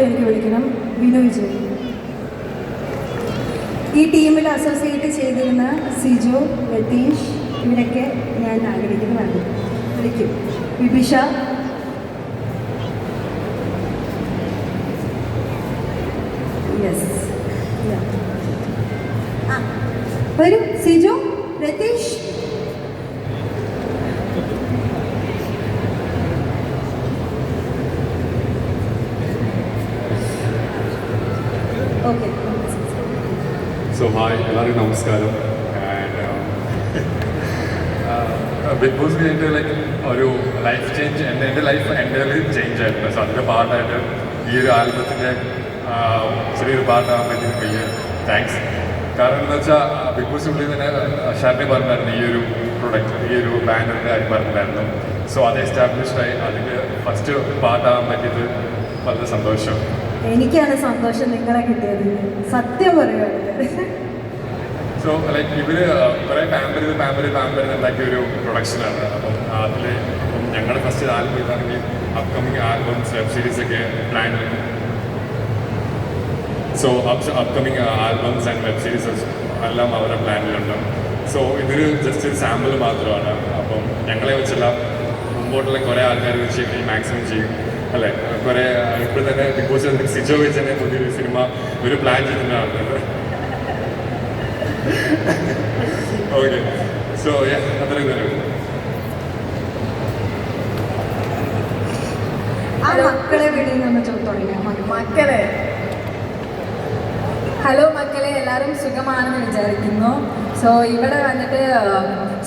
എനിക്ക് വിളിക്കണം. വിനു വിജയ്. ഈ ടീമിൽ അസോസിയേറ്റ് ചെയ്തിരുന്ന സിജു രതീഷ് ഇവരൊക്കെ ഞാൻ ആഗ്രഹിക്കുന്നതാണ്. വിളിക്കും. വിഭിഷ. യെസ് വരും Siju Ratheesh okay so hi എല്ലാവർക്കും നമസ്കാരം. ബിഗ് ബോസ് കഴിഞ്ഞിട്ട് ലൈക്ക് ഒരു ലൈഫ് ചേഞ്ച് എന്റെ എന്റെ ലൈഫ് എന്റെ ചേഞ്ച് ആയിരുന്നു. സോ അതിന്റെ പാർട്ടായിട്ട് ഈ ഒരു ആൽബത്തിന്റെ ചെറിയൊരു പാർട്ടാകാൻ പറ്റിയ വലിയ താങ്ക്സ് കാരണം എന്താ വെച്ചാൽ ബിഗ് ബോസ് ഉള്ളിൽ തന്നെ ഷാർട്ടി പറഞ്ഞിട്ടുണ്ടായിരുന്നു ഈ ഒരു പ്രൊഡക്റ്റ് ഈ ഒരു ബാനറിന്റെ കാര്യം പറഞ്ഞിട്ടുണ്ടായിരുന്നു. സോ അത് എസ്റ്റാബ്ലിഷ്ഡായി അതിന്റെ ഫസ്റ്റ് പാർട്ടാകാൻ പറ്റിയത് വളരെ സന്തോഷം. എനിക്കാണ് സന്തോഷം നിങ്ങളെ കിട്ടിയത്. സത്യം പറയുകയാണെങ്കിൽ സോ ലൈക്ക് ഇവർ കുറെ പാമ്പർ പാമ്പർ പാമ്പർ ഉണ്ടാക്കിയ ഒരു പ്രൊഡക്ഷനാണ് അപ്പം അതിൽ ഞങ്ങളുടെ ഫസ്റ്റ് ആൽബം ഇതാണെങ്കിൽ അപ്കമിങ് ആൽബംസ് വെബ് സീരീസ് ഒക്കെ plan so upcoming albums and web series എല്ലാം അവരുടെ പ്ലാനിലുണ്ട് സോ ഇതൊരു ജസ്റ്റ് ഒരു സാമ്പിൾ മാത്രമാണ്. അപ്പം ഞങ്ങളെ വെച്ചെല്ലാം മുമ്പോട്ടുള്ള കുറേ ആൾക്കാർ വെച്ച് മാക്സിമം ചെയ്യും. അല്ലേ? കുറേ ഇപ്പോൾ തന്നെ ബിഗ് ബോസ് സിജോ വെച്ച് തന്നെ പുതിയൊരു സിനിമ ഒരു പ്ലാൻ ചെയ്തിട്ടുണ്ടാവുന്നത് ഓക്കെ സോ അത്രയും നല്ല മക്കളെ മക്കളെ. ഹലോ മക്കളെ. എല്ലാവരും സുഖമാണെന്ന് വിചാരിക്കുന്നു. സോ ഇവിടെ വന്നിട്ട്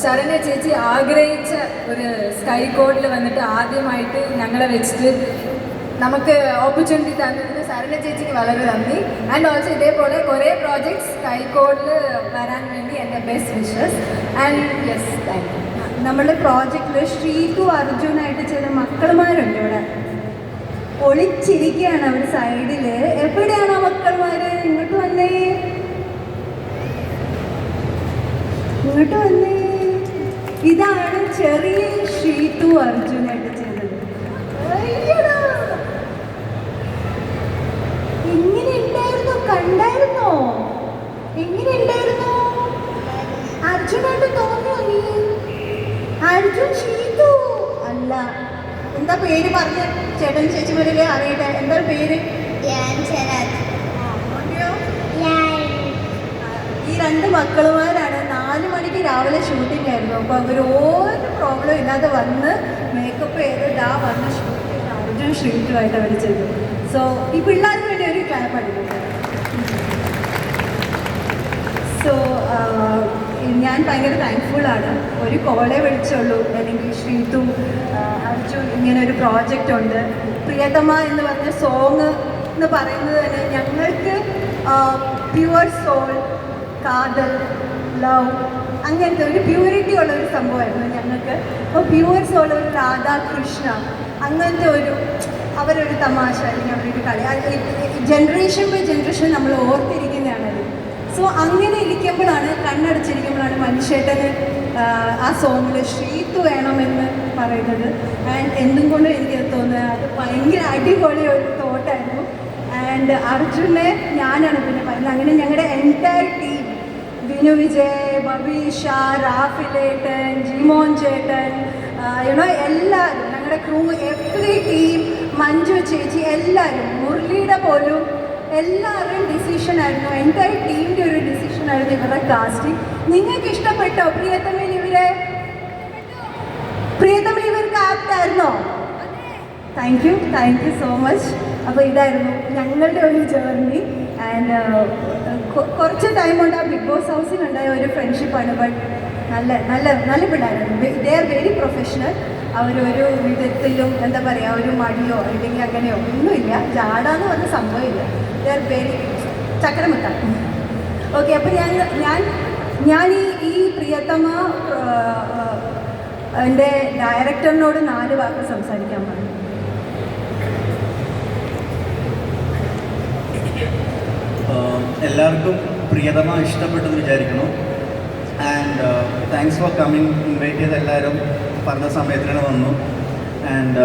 ശരണ്യ ചേച്ചി ആഗ്രഹിച്ച ഒരു സ്കൈ കോഡിൽ വന്നിട്ട് ആദ്യമായിട്ട് ഞങ്ങളെ വെച്ചിട്ട് നമുക്ക് ഓപ്പർച്യൂണിറ്റി തന്നതിന് സാറിന്റെ ചേച്ചിക്ക് വളരെ നന്ദി. ആൻഡ് ഓൾസോ ഇതേപോലെ കുറേ പ്രോജക്ട്സ് കൈക്കോടിൽ വരാൻ വേണ്ടി എന്റെ best wishes and yes thank you നമ്മുടെ പ്രോജക്റ്റിൽ ശ്രീകു അർജുനായിട്ട് ചില മക്കളുമാരുണ്ട് ഇവിടെ. ഒളിച്ചിരിക്കുകയാണ് അവർ സൈഡിൽ എവിടെയാണ് ആ മക്കൾമാര് ഇങ്ങോട്ട് വന്നേ. ഇങ്ങോട്ട് വന്നേ. ഇതാണ് ചെറിയ ശ്രീതു അർജുനായിട്ട് ചെയ്തത് അയ്യടാ. എങ്ങനെ ഉണ്ടായിരുന്നു കണ്ടായിരുന്നോ? എങ്ങനെ ഉണ്ടായിരുന്നു അർജുനായിട്ട് തോന്നിയോ നീ. അർജുൻ ഷീതു. അല്ല എന്താ പേര് പറഞ്ഞ ചേട്ടൻ ചേച്ചിമാരിലെ അറിയട്ടെ? എന്താ പേര്? ഈ രണ്ട് മക്കളുമാരാണ് നാല് മണിക്ക് രാവിലെ ഷൂട്ടിംഗ് ആയിരുന്നു. അപ്പോൾ അവർ പ്രോബ്ലം ഇല്ലാതെ വന്ന് മേക്കപ്പ് ചെയ്ത് ഡാ വന്ന് ഷൂട്ട് ചെയ്ത് അർജുൻ ഷീറ്റുമായിട്ട് അവർ ചെയ്തു. സോ ഈ പിള്ളേർക്ക് വേണ്ടി ഒരു ക്ലാപ്പ് അടിക്കുന്നത് സോ ഞാൻ ഭയങ്കര താങ്ക്ഫുള്ളാണ് ഒരു കോളേ വിളിച്ചുള്ളൂ. അല്ലെങ്കിൽ ശ്രീതു അർജു ഇങ്ങനെ ഒരു പ്രോജക്റ്റ് ഉണ്ട്. പ്രിയതമ എന്ന് പറഞ്ഞ സോങ് എന്ന് പറയുന്നത് തന്നെ ഞങ്ങൾക്ക് പ്യുവർ സോൾ കാതൽ ലവ് അങ്ങനത്തെ ഒരു പ്യൂരിറ്റി ഉള്ള ഒരു സംഭവമായിരുന്നു ഞങ്ങൾക്ക്. അപ്പോൾ പ്യുവർ സോൾ ഒരു രാധാകൃഷ്ണ അങ്ങനത്തെ ഒരു അവരൊരു തമാശ അല്ലെങ്കിൽ അവരൊരു കളി. ജനറേഷൻ ബൈ ജനറേഷൻ നമ്മൾ ഓർത്തിരിക്കുന്നതാണത് സോ അങ്ങനെ ഇരിക്കുമ്പോഴാണ് കണ്ണടച്ചിരിക്കുമ്പോഴാണ് മനുഷ്യേട്ടന് ആ സോങ്ങിൽ ശ്രീത്ത് വേണമെന്ന് പറയുന്നത്. ആൻഡ് എന്തും കൊണ്ടും എനിക്ക് തോന്നുന്നത് അത് ഭയങ്കര അടിപൊളി ഒരു തോട്ടായിരുന്നു. ആൻഡ് അർജുനെ ഞാനാണ് പിന്നെ പറയുന്നത്. അങ്ങനെ ഞങ്ങളുടെ എന്റയർ ടീം വിനു വിജയ് ബബീഷ റാഫിലേട്ടൻ ജിമോൻ ചേട്ടൻ യുണോ എല്ലാവരും ഞങ്ങളുടെ ക്രൂ എവറി ടീം മഞ്ജു ചേച്ചി എല്ലാവരും മുരളിയുടെ പോലും എല്ലാവരുടെയും ഡിസിഷൻ ആയിരുന്നു. എന്റെ ടീമിന്റെ ഒരു ഡിസിഷൻ ആയിരുന്നു ഇവരുടെ കാസ്റ്റിംഗ് നിങ്ങൾക്ക് ഇഷ്ടപ്പെട്ടോ? പ്രിയതമിൽ ഇവരെ? പ്രിയതമിൽ ഇവർക്ക് ആപ്റ്റായിരുന്നോ thank you thank you so much അപ്പോൾ ഇതായിരുന്നു ഞങ്ങളുടെ ഒരു ജേർണി ആൻഡ് കുറച്ച് ടൈം കൊണ്ട് ആ ബിഗ് ബോസ് ഹൗസിലുണ്ടായ ഒരു ഫ്രണ്ട്ഷിപ്പാണ് ബട്ട് നല്ല നല്ല നല്ല പിള്ളേരായിരുന്നു ദേ ആർ വെരി പ്രൊഫഷണൽ അവരൊരു വിധത്തിലും എന്താ പറയുക ഒരു മടിയോ അല്ലെങ്കിൽ അങ്ങനെയോ ഒന്നുമില്ല. ജാടാന്ന് പറഞ്ഞ സംഭവമില്ല. ദേ ആർ വെരി ചക്രമുട്ട ഓക്കെ അപ്പോൾ ഞാൻ ഞാൻ ഞാൻ ഈ ഈ പ്രിയതമ എന്റെ ഡയറക്ടറിനോട് നാല് വാക്ക് സംസാരിക്കാൻ പറഞ്ഞു. എല്ലാവർക്കും പ്രിയതമ ഇഷ്ടപ്പെട്ടെന്ന് വിചാരിക്കുന്നു. And thanks for coming invite ചെയ്ത് എല്ലാവരും പറഞ്ഞ സമയത്തിന് വന്നു. ആൻഡ്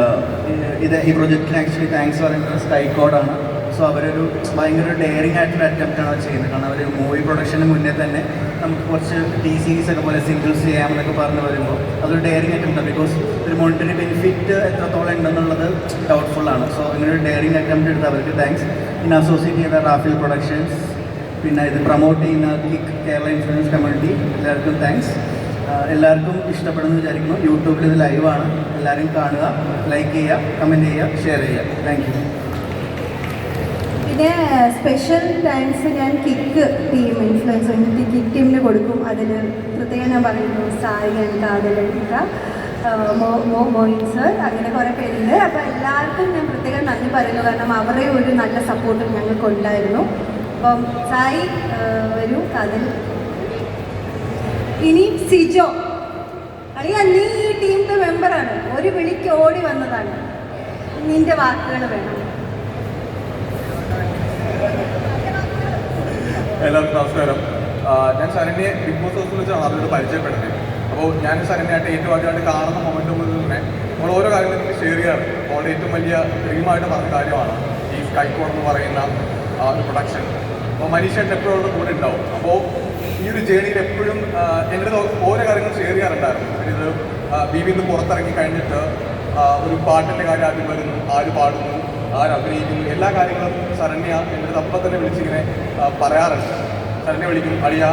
ഇത് ഈ പ്രൊജക്റ്റിന് ആക്ച്വലി താങ്ക്സ് പറയുന്നത് സ്കൈ കോഡാണ് സോ അവരൊരു ഭയങ്കര ഡെയറിങ് ആയിട്ടുള്ള അറ്റംപ്റ്റ് ആണ് ചെയ്യുന്നത്. കാരണം അവർ മൂവി പ്രൊഡക്ഷന് മുന്നേ തന്നെ നമുക്ക് കുറച്ച് ടി സീരീസ് ഒക്കെ പോലെ സിംഗിൾസ് ചെയ്യാമെന്നൊക്കെ പറഞ്ഞ് വരുമ്പോൾ അതൊരു ഡെയറിങ് അറ്റംപ്റ്റ് ബിക്കോസ് ഒരു മോണിറ്ററി ബെനിഫിറ്റ് എത്രത്തോളം ഉണ്ടെന്നുള്ളത് ഡൗട്ട്ഫുൾ ആണ്. സോ അങ്ങനെ ഒരു ഡെയറിങ് അറ്റംപ്റ്റ് എടുത്ത് അവർക്ക് താങ്ക്സ് ഇൻ അസോസിയേറ്റ് ചെയ്ത റാഫിൽ പ്രൊഡക്ഷൻസ് പിന്നെ ഇത് പ്രൊമോട്ട് ചെയ്യുന്ന കിക്ക് കേരള ഇൻഷുറൻസ് കമ്മ്യൂണിറ്റി എല്ലാവർക്കും താങ്ക്സ് എല്ലാവർക്കും ഇഷ്ടപ്പെടുന്നു വിചാരിക്കുന്നു. യൂട്യൂബിൽ ഇത് ലൈവാണ് എല്ലാവരും കാണുക ലൈക്ക് ചെയ്യുക കമന്റ് ചെയ്യുക ഷെയർ ചെയ്യുക. താങ്ക് യു പിന്നെ സ്പെഷ്യൽ താങ്ക്സ് ഞാൻ കിക്ക് ടീം ഇൻഫ്ലുവൻസ് കിക്ക് ടീമിന് കൊടുക്കും. അതിൽ പ്രത്യേകം ഞാൻ പറയുന്നു ആൻഡ് കാതലിക്ക മോയിൻ സർ അങ്ങനെ കുറേ പേരുണ്ട്. അപ്പോൾ എല്ലാവർക്കും ഞാൻ പ്രത്യേകം നന്ദി പറയുന്നു. കാരണം അവരുടെ ഒരു നല്ല സപ്പോർട്ടും ഞങ്ങൾക്ക് ഉണ്ടായിരുന്നു അപ്പം സായി വരും കാതൽ. ഇനി സിജോ. അറിയാ നീ ഈ ടീമിന്റെ മെമ്പറാണ്. ഒരു വിളിക്ക് ഓടി വന്നതാണ്. നിന്റെ വാക്കുകൾ വേണം. എല്ലാവർക്കും നമസ്കാരം. ഞാൻ ശരണ്യെ ബിഗ് ബോസ് ഹൗസിൽ വെച്ചാണ് അതിനോട് പരിചയപ്പെടുന്നത് അപ്പോൾ ഞാൻ ശരണ്യായിട്ട് ഏറ്റവും ആദ്യമായിട്ട് കാണുന്ന മൊമെന്റ് മുതൽ തന്നെ നമ്മൾ ഓരോ കാര്യങ്ങളും ഷെയർ ചെയ്യാറ് അവളുടെ ഏറ്റവും വലിയ ഡ്രീമായിട്ട് പറഞ്ഞ കാര്യമാണ് ഈ സ്കൈക്കോൺ എന്ന് പറയുന്ന ഒരു പ്രൊഡക്ഷൻ അപ്പോൾ മനീഷേട്ടൻ എപ്പോഴും കൂടെ ഉണ്ടാവും. അപ്പോൾ ഈ ഒരു ജേണിയിൽ എപ്പോഴും എന്റെ ഓരോ കാര്യങ്ങൾ ഷെയർ ചെയ്യാറുണ്ടായിരുന്നു. പിന്നെ ഇത് ബി നിന്ന് പുറത്തിറങ്ങി കഴിഞ്ഞിട്ട് ഒരു പാട്ടിന്റെ കാര്യം ആദ്യം വരുന്നു ആര് പാടുന്നു ആര് അഭിനയിക്കുന്നു എല്ലാ കാര്യങ്ങളും സരണ്യ എന്റെ തപ്പ തന്നെ വിളിച്ചിങ്ങനെ പറയാറുണ്ട്. ശരണ്യ വിളിക്കും അളിയ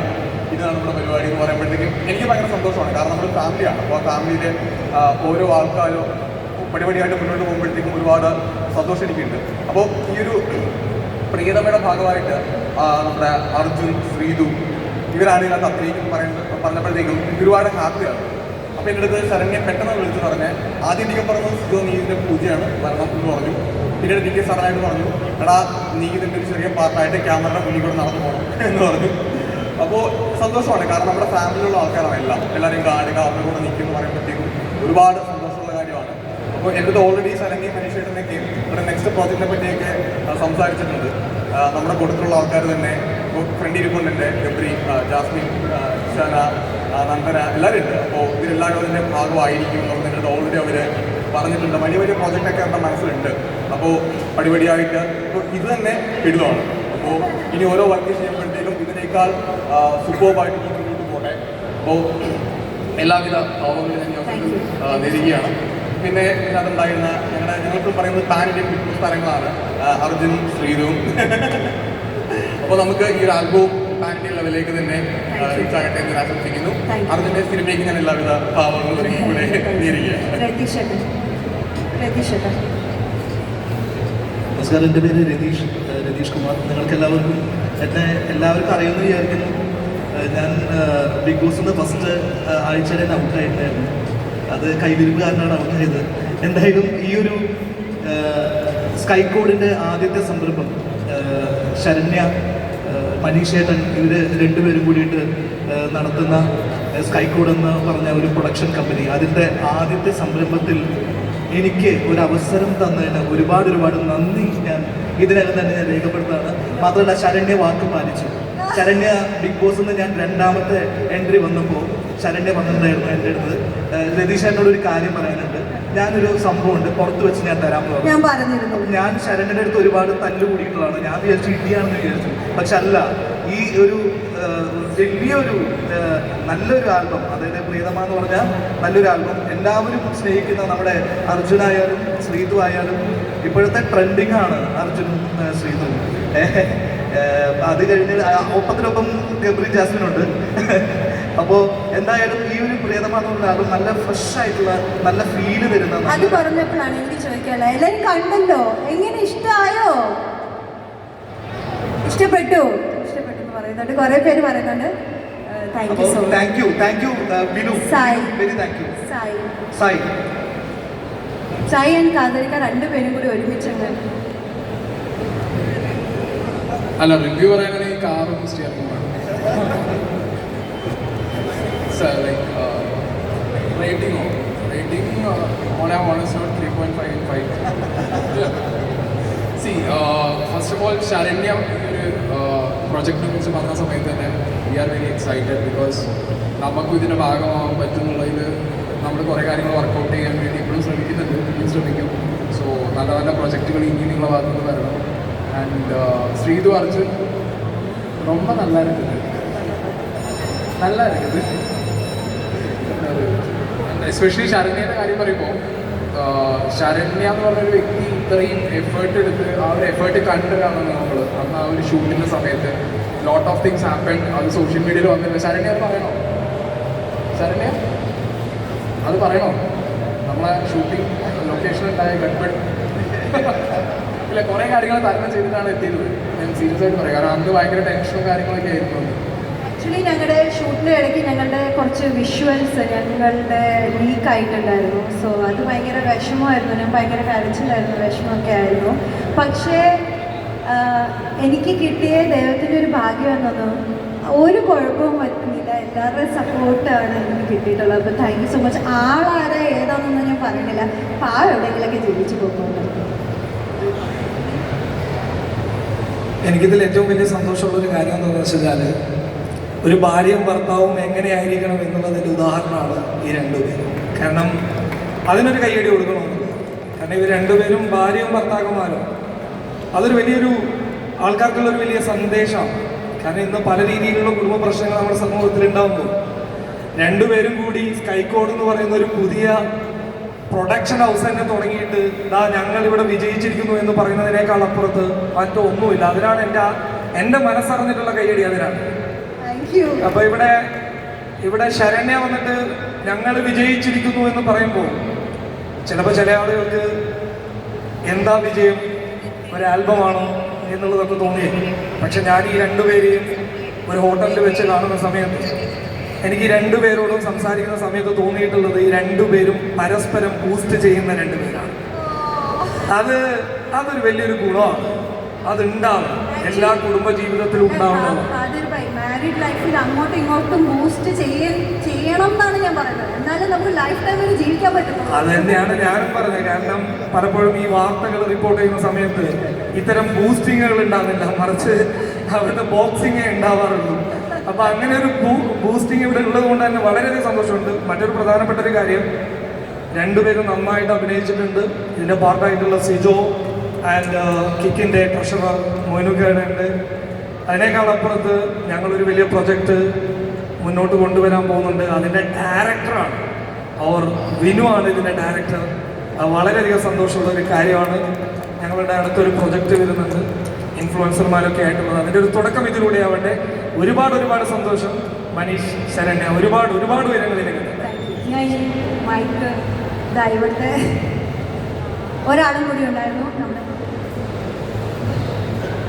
ഇതാണ് നമ്മുടെ പരിപാടി എന്ന് പറയുമ്പോഴത്തേക്കും എനിക്ക് ഭയങ്കര സന്തോഷമാണ്. കാരണം നമ്മൾ ഫാമിലിയാണ് അപ്പോൾ ആ ഫാമിലിയിലെ ഓരോ ആൾക്കാരും പടിപടിയായിട്ട് മുന്നോട്ട് പോകുമ്പോഴത്തേക്കും ഒരുപാട് സന്തോഷം എനിക്കുണ്ട്. അപ്പോൾ ഈ ഒരു പ്രിയതമയുടെ ഭാഗമായിട്ട് നമ്മുടെ അർജുൻ ശ്രീതു ഇവരാണ് ഇതിനകത്ത് അത്രയും പറയുന്നത് പറഞ്ഞപ്പോഴത്തേക്കും ഒരുപാട് ഹാപ്പിയാണ്. അപ്പോൾ എന്റെ അടുത്ത് ശരണ്യെ പെട്ടെന്ന് വിളിച്ചു പറഞ്ഞ് ആദ്യം എനിക്ക് പറഞ്ഞു സുജോ നീ ഇതിന്റെ പൂജയാണ് വരണം എന്ന് പറഞ്ഞു. പിന്നീട് എനിക്ക് സാറായിട്ട് പറഞ്ഞു എടാ നീ ഇതിന്റെ ഒരു ചെറിയ പാർട്ടായിട്ട് ക്യാമറയുടെ മുന്നിൽ കൂടെ നടന്നു പോകണം എന്ന് പറഞ്ഞു. അപ്പോൾ സന്തോഷമാണ് കാരണം നമ്മുടെ ഫാമിലിയിലുള്ള ആൾക്കാരാണ് എല്ലാം. എല്ലാവരെയും കാണുക അവരുടെ കൂടെ നിൽക്കുന്നു പറയുമ്പോഴത്തേക്കും ഒരുപാട് കാര്യമാണ് അപ്പോൾ എന്റെ ഓൾറെഡി സലങ്കി മനീഷേട്ടനൊക്കെ ഇവിടെ നെക്സ്റ്റ് പ്രോജക്റ്റിനെ പറ്റിയൊക്കെ സംസാരിച്ചിട്ടുണ്ട്. നമ്മുടെ കൂട്ടത്തിലുള്ള ആൾക്കാർ തന്നെ ഇപ്പോൾ ഫ്രണ്ട് ഇരിക്കുന്നുണ്ട് ഗബ്രി ജാസ്മിൻ ഇഷാന ഷാന നന്ദന എല്ലാവരും ഉണ്ട്. അപ്പോൾ ഇതിലെല്ലാവരും അതിന്റെ ഭാഗമായിരിക്കും എന്ന് പറഞ്ഞിട്ട് ഓൾറെഡി അവർ പറഞ്ഞിട്ടുണ്ട്. വലിയ വലിയ പ്രോജക്റ്റൊക്കെ അവരുടെ മനസ്സിലുണ്ട്. അപ്പോൾ പടിപടിയായിട്ട് ഇപ്പോൾ ഇത് തന്നെ ഇടുന്നതാണ്. അപ്പോൾ ഇനി ഓരോ വർക്ക് ചെയ്യുമ്പോഴത്തേക്കും ഇതിനേക്കാൾ സുഖമായിട്ട് മുന്നോട്ട് പോകട്ടെ. അപ്പോൾ എല്ലാവിധ ഭാവങ്ങളും ഞാൻ നേരുകയാണ്. പിന്നെ ഇതിനകത്തുണ്ടായിരുന്ന ഞങ്ങളുടെ ഞങ്ങൾക്ക് പറയുന്നത് പിറ്റു സ്ഥലങ്ങളാണ് അപ്പൊ അർജുനും അപ്പോൾ നമുക്ക് ഈ ഒരു ആൽബവും പാൻ ലെവലിലേക്ക് തന്നെ റീച്ച് ആകട്ടെ എന്ന് ഞാൻ ആശംസിക്കുന്നു അർജുന്റെ. അർജുന്റെ സിനിമയ്ക്ക് ഞാൻ എല്ലാവിധ ഭാവങ്ങളും ഒരിക്കൽ കൂടെ നമസ്കാരം. എന്റെ പേര് രതീഷ് രതീഷ് കുമാർ. നിങ്ങൾക്ക് എല്ലാവർക്കും എന്നെ എല്ലാവർക്കും അറിയുമെന്ന് വിചാരിക്കുന്നു. ഞാൻ ബിഗ് ബോസിൽ ഫസ്റ്റ് ആഴ്ചയിൽ തന്നെ ഔട്ടായിട്ടായിരുന്നു അത് കൈവിരിപ്പുകാരനാണ് ചെയ്തത്. എന്തായാലും ഈ ഒരു സ്കൈ കോഡിന്റെ ആദ്യത്തെ സംരംഭം ശരണ്യ മനീഷേട്ടൻ ഇവർ രണ്ടുപേരും കൂടിയിട്ട് നടത്തുന്ന സ്കൈ കോഡ് എന്ന് പറഞ്ഞ ഒരു പ്രൊഡക്ഷൻ കമ്പനി അതിന്റെ ആദ്യത്തെ സംരംഭത്തിൽ എനിക്ക് ഒരു അവസരം തന്നതിന് ഒരുപാട് ഒരുപാട് നന്ദി ഞാൻ ഇതിനകം തന്നെ ഞാൻ രേഖപ്പെടുത്താണ് മാത്രമല്ല ശരണ്യ വാക്ക് പാലിച്ചു. ശരണ്യ ബിഗ് ബോസ് എന്ന് ഞാൻ രണ്ടാമത്തെ എൻട്രി വന്നപ്പോൾ ശരണ്യ വന്നിട്ടുണ്ടായിരുന്നു എന്റെ അടുത്ത്. രതീഷ് എന്നോട് ഒരു കാര്യം പറയാനുണ്ട്. ഞാനൊരു സംഭവമുണ്ട്. പുറത്ത് വെച്ച് ഞാൻ തരാൻ ഞാൻ പറഞ്ഞിരുന്നു. ഞാൻ ശരണ്യന്റെ അടുത്ത് ഒരുപാട് തല്ല് കൂടിയിട്ടുള്ളതാണ്. ഞാൻ വിചാരിച്ചു ഇടിയാണെന്ന് വിചാരിച്ചു. പക്ഷെ അല്ല ഈ ഒരു വലിയൊരു നല്ലൊരു ആൽബം അതായത് പ്രീതമ എന്ന് പറഞ്ഞാൽ നല്ലൊരു ആൽബം എല്ലാവരും സ്നേഹിക്കുന്ന നമ്മുടെ അർജുനായാലും ശ്രീതു ആയാലും ഇപ്പോഴത്തെ ട്രെൻഡിങ് ആണ് അർജുനും ശ്രീതു. അത് കഴിഞ്ഞ് ഒപ്പത്തിനൊപ്പം ഗബ്രി ജാസ്മിനുണ്ട്. അപ്പോൾ എന്തായാലും ഈ ഒരു പ്രിയതമ എന്ന് നല്ല ഫ്രഷ് ആയിട്ടുള്ള നല്ല ഫീൽ തരുന്ന അത് പറഞ്ഞപ്പോഴാണ് എനിക്ക് ചോദിക്കാനുള്ളത്. എല്ലാവരും കണ്ടല്ലോ? എങ്ങനെ ഇഷ്ടമായോ? ഇഷ്ടപ്പെട്ടു? ഇഷ്ടപ്പെട്ടു എന്ന് പറയുന്നുണ്ട്. കുറെ പേര് പറയുന്നുണ്ട്. Thank you so much thank you thank you Binu Sai. Very thank you Sai. Sai. Sai and രണ്ടുപേരും കൂടി അല്ല റിവ്യൂ പറയാനാണെങ്കിൽ കാറും സ്റ്റിയറിംഗും like റേറ്റിംഗോ rating on a one not three point five five see first of all Saranya ഈ ഒരു പ്രൊജക്റ്റിനെ കുറിച്ച് പറഞ്ഞ സമയത്ത് തന്നെ we are very excited because നമുക്കും ഇതിൻ്റെ ഭാഗമാവാൻ പറ്റുന്നുള്ളതിൽ നമ്മൾ കുറേ കാര്യങ്ങൾ വർക്കൗട്ട് ചെയ്യാൻ വേണ്ടി ഇപ്പോഴും ശ്രമിക്കുന്നുണ്ട് ഇനിയും ശ്രമിക്കും സോ നല്ല നല്ല പ്രൊജക്റ്റുകൾ ഇനി നിങ്ങളുടെ ഭാഗത്ത് നിന്ന് വരണം அண்ட் ஸ்ரீது அர்ஜுன் ரொம்ப நல்லா இருக்குது நல்லா இருக்குது എസ്പെഷ്യലി ശരണ്യയുടെ കാര്യം പറയുമ്പോൾ ശരണ്യ എന്ന് പറഞ്ഞൊരു വ്യക്തി ഇത്രയും എഫേർട്ട് എടുത്ത് ആ ഒരു എഫേർട്ട് കണ്ടിട്ടാണ് നമ്മൾ അന്ന് ആ ഒരു ഷൂട്ടിന്റെ സമയത്ത് ലോട്ട് ഓഫ് തിങ്സ് ഹാപ്പൻ അത് സോഷ്യൽ മീഡിയയിൽ വന്നില്ല. ശരണ്യ അത് പറയണോ? ശരണ്യ? അത് പറയണോ? നമ്മളെ ഷൂട്ടിംഗ് ലൊക്കേഷൻ ഉണ്ടായ ഗഡ്ബഡ്. ഇല്ല കുറേ കാര്യങ്ങൾ തരണം ചെയ്തിട്ടാണ് എത്തിയത്. ഞാൻ സീരിയസ് ആയിട്ട് പറയാം. കാരണം അന്ന് ഭയങ്കര ടെൻഷനും കാര്യങ്ങളൊക്കെ ആയിരുന്നു. ആക്ച്വലി ഞങ്ങളുടെ ഷൂട്ടിന്റെ ഇടയ്ക്ക് ഞങ്ങളുടെ കുറച്ച് വിഷ്വൽസ് ഞങ്ങളുടെ ലീക്ക് ആയിട്ടുണ്ടായിരുന്നു. സോ അത് ഭയങ്കര വിഷമമായിരുന്നു. ഞാൻ ഭയങ്കര കരച്ചിലായിരുന്നു. വിഷമമൊക്കെ ആയിരുന്നു. പക്ഷേ എനിക്ക് കിട്ടിയ ദൈവത്തിന്റെ ഒരു ഭാഗ്യം എന്നത് ഒരു കുഴപ്പവും പറ്റുന്നില്ല എല്ലാവരുടെയും സപ്പോർട്ടാണ് എനിക്ക് കിട്ടിയിട്ടുള്ളത്. അപ്പോൾ താങ്ക് യു സോ മച്ച് ആളാരെ ഏതാണെന്നൊന്നും ഞാൻ പറയുന്നില്ല അപ്പോൾ ആ എവിടെയെങ്കിലൊക്കെ ജീവിച്ചു പോകുന്നുണ്ട് എനിക്കിതിൽ ഏറ്റവും വലിയ സന്തോഷമുള്ള ഒരു കാര്യം എന്താണെന്ന് വെച്ചാൽ ഒരു ഭാര്യയും ഭർത്താവും എങ്ങനെയായിരിക്കണം എന്നുള്ളതിന്റെ ഉദാഹരണമാണ് ഈ രണ്ടുപേരും. കാരണം അതിനൊരു കയ്യടി കൊടുക്കണമെന്നുള്ളത് കാരണം ഇവർ രണ്ടുപേരും ഭാര്യയും ഭർത്താക്കന്മാരും. അതൊരു വലിയൊരു ആൾക്കാർക്കുള്ള ഒരു വലിയ സന്ദേശമാണ്. കാരണം ഇന്ന് പല രീതിയിലുള്ള കുടുംബ പ്രശ്നങ്ങൾ നമ്മുടെ സമൂഹത്തിൽ ഉണ്ടാകുമ്പോൾ രണ്ടുപേരും കൂടി സ്കൈക്കോഡ് എന്ന് പറയുന്ന ഒരു പുതിയ പ്രൊഡക്ഷൻ ഹൗസ് തന്നെ തുടങ്ങിയിട്ട് ഇതാ ഞങ്ങൾ ഇവിടെ വിജയിച്ചിരിക്കുന്നു എന്ന് പറയുന്നതിനേക്കാൾ അപ്പുറത്ത് മറ്റൊന്നുമില്ല. അതിനാണ് എന്റെ എന്റെ മനസ്സറിഞ്ഞിട്ടുള്ള കയ്യടി അതിനാണ്. അപ്പൊ ഇവിടെ ഇവിടെ ശരണ്യ വന്നിട്ട് ഞങ്ങൾ വിജയിച്ചിരിക്കുന്നു എന്ന് പറയുമ്പോൾ ചിലപ്പോൾ ചില ആളുകൾക്ക് എന്താ വിജയം? ഒരു ആൽബമാണോ എന്നുള്ളതൊക്കെ തോന്നി പക്ഷെ ഞാൻ ഈ രണ്ടുപേരെയും ഒരു ഹോട്ടലിൽ വെച്ച് കാണുന്ന സമയത്ത് എനിക്ക് ഈ രണ്ടുപേരോടും സംസാരിക്കുന്ന സമയത്ത് തോന്നിയിട്ടുള്ളത് ഈ രണ്ടുപേരും പരസ്പരം ബൂസ്റ്റ് ചെയ്യുന്ന രണ്ടുപേരാണ് അത് അതൊരു വലിയൊരു ഗുണമാണ്. അതുണ്ടാവും എല്ലാ കുടുംബ ജീവിതത്തിലും ഉണ്ടാവണം. അതൊരു മാരീഡ് ലൈഫിൽ അങ്ങോട്ടും ഇങ്ങോട്ടും ബൂസ്റ്റ് ചെയ്യണം എന്നാണ് ഞാൻ പറയുന്നത്. എന്നാലും നമുക്ക് ലൈഫ് ടൈം ജീവിക്കാൻ പറ്റും അത് തന്നെയാണ് ഞാനും പറഞ്ഞത്. കാരണം പലപ്പോഴും ഈ വാർത്തകൾ റിപ്പോർട്ട് ചെയ്യുന്ന സമയത്ത് ഇത്തരം ബൂസ്റ്റിങ്ങുകൾ ഉണ്ടാകുന്നില്ല മറിച്ച് അവരുടെ ബോക്സിങ്ങേ ഉണ്ടാവാറുള്ളൂ. അപ്പൊ അങ്ങനെ ഒരു ബൂസ്റ്റിംഗ് ഇവിടെ ഉള്ളത് കൊണ്ട് തന്നെ വളരെയധികം സന്തോഷമുണ്ട്. മറ്റൊരു പ്രധാനപ്പെട്ട ഒരു കാര്യം രണ്ടുപേരും നന്നായിട്ട് അഭിനയിച്ചിട്ടുണ്ട്. ഇതിന്റെ പാർട്ടായിട്ടുള്ള സിജോ ആൻഡ് കിക്കിന്റെ ട്രഷറർ മൊയിനുക്കേട് ഉണ്ട് അതിനേക്കാളപ്പുറത്ത് ഞങ്ങളൊരു വലിയ പ്രൊജക്റ്റ് മുന്നോട്ട് കൊണ്ടുവരാൻ പോകുന്നുണ്ട്. അതിന്റെ ഡയറക്ടറാണ് അവർ. വിനു ആണ് ഇതിന്റെ ഡയറക്ടർ. വളരെയധികം സന്തോഷമുള്ള ഒരു കാര്യമാണ്. ഞങ്ങളുടെ അടുത്തൊരു പ്രൊജക്റ്റ് വരുന്നുണ്ട്. ഇൻഫ്ലുവൻസർമാരൊക്കെ ആയിട്ടുള്ളത്. അതിന്റെ ഒരു തുടക്കം ഇതിലൂടെ ആവട്ടെ ഒരുപാട് ഒരുപാട് സന്തോഷം. മനീഷ് ശരണ്യ ഒരുപാട് ഒരുപാട് ഉയരങ്ങളിലേക്ക് ഞാൻ മൈക്ക് ഇതാ ഒരാളും കൂടി ഉണ്ടായിരുന്നു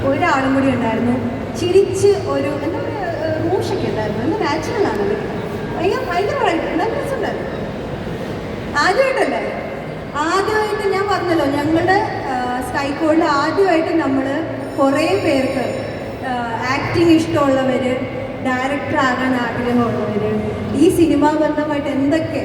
ഒരാളും കൂടി ഉണ്ടായിരുന്നു. ചിരിച്ച് ഒരു എന്താ പറയുക റൂഷൊക്കെ ഉണ്ടായിരുന്നു. എന്താ നാച്ചുറൽ ആണത് ഭയങ്കര ഭയങ്കരമായിട്ട് നല്ല രസമുണ്ടായിരുന്നു. ആദ്യമായിട്ടല്ലേ? ആദ്യമായിട്ട് ഞാൻ പറഞ്ഞല്ലോ ഞങ്ങളുടെ സ്കൈക്കോളിൽ ആദ്യമായിട്ട് നമ്മൾ കുറേ പേർക്ക് ആക്ടിങ് ഇഷ്ടമുള്ളവർ ഡയറക്ടർ ആകാൻ ആഗ്രഹമുള്ളവർ ഈ സിനിമ ബന്ധമായിട്ട് എന്തൊക്കെ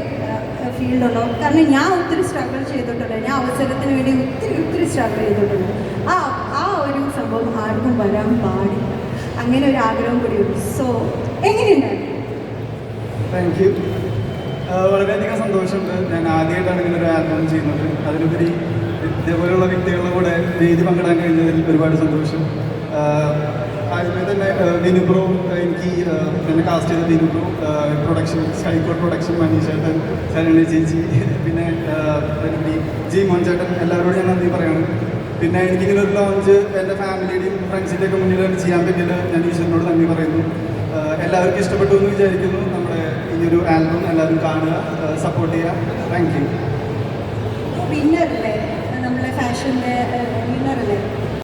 ഫീൽഡുള്ളോ കാരണം ഞാൻ ഒത്തിരി സ്ട്രഗിൾ ചെയ്തിട്ടുണ്ട്. ഞാൻ അവസരത്തിന് വേണ്ടി ഒത്തിരി ഒത്തിരി സ്ട്രഗിൾ ചെയ്തിട്ടുണ്ട്. ആ ആ ഒരു സംഭവം ആർക്കും വരാൻ പാടില്ല. അങ്ങനെ ഒരു ആഗ്രഹം കൂടിയുണ്ട് സോ എങ്ങനെയുണ്ടായിരുന്നു വളരെയധികം സന്തോഷമുണ്ട്. ഞാൻ ആദ്യമായിട്ടാണ് ഇങ്ങനെ ഒരു ചെയ്യുന്നത്. അതിലുപരി ഇതേപോലെയുള്ള വ്യക്തികളുടെ കൂടെ വേദി പങ്കിടാൻ കഴിഞ്ഞതിൽ ഒരുപാട് സന്തോഷം. ആദ്യമേ തന്നെ ആഹ് വിനു എനിക്ക് എന്നെ കാസ്റ്റ് ചെയ്ത വിനുബ്രോ പ്രൊഡക്ഷൻ സ്കൈക്കോട്ട് പ്രൊഡക്ഷൻ മനീഷേട്ടൻ ശരണി ചേച്ചി പിന്നെ ജി മോൻ എല്ലാവരോടും ഞാൻ നന്ദി പറയണം. പിന്നെ എനിക്കിങ്ങനെ ഒരു ലോഞ്ച് എന്റെ ഫാമിലിയുടെയും ഫ്രണ്ട്സിന്റെ ഒക്കെ മുന്നിൽ ചെയ്യാൻ പറ്റില്ല. ഞാൻ ഈശ്വരനോട് നന്ദി പറയുന്നു. എല്ലാവർക്കും ഇഷ്ടപ്പെട്ടു എന്ന് വിചാരിക്കുന്നു. നമ്മുടെ ഈ ഒരു ആൽബം എല്ലാവരും കാണുക സപ്പോർട്ട് ചെയ്യുക. താങ്ക് യു വിന്നറല്ലേ നമ്മളെ ഫാഷന്റെ വിന്നറല്ലേ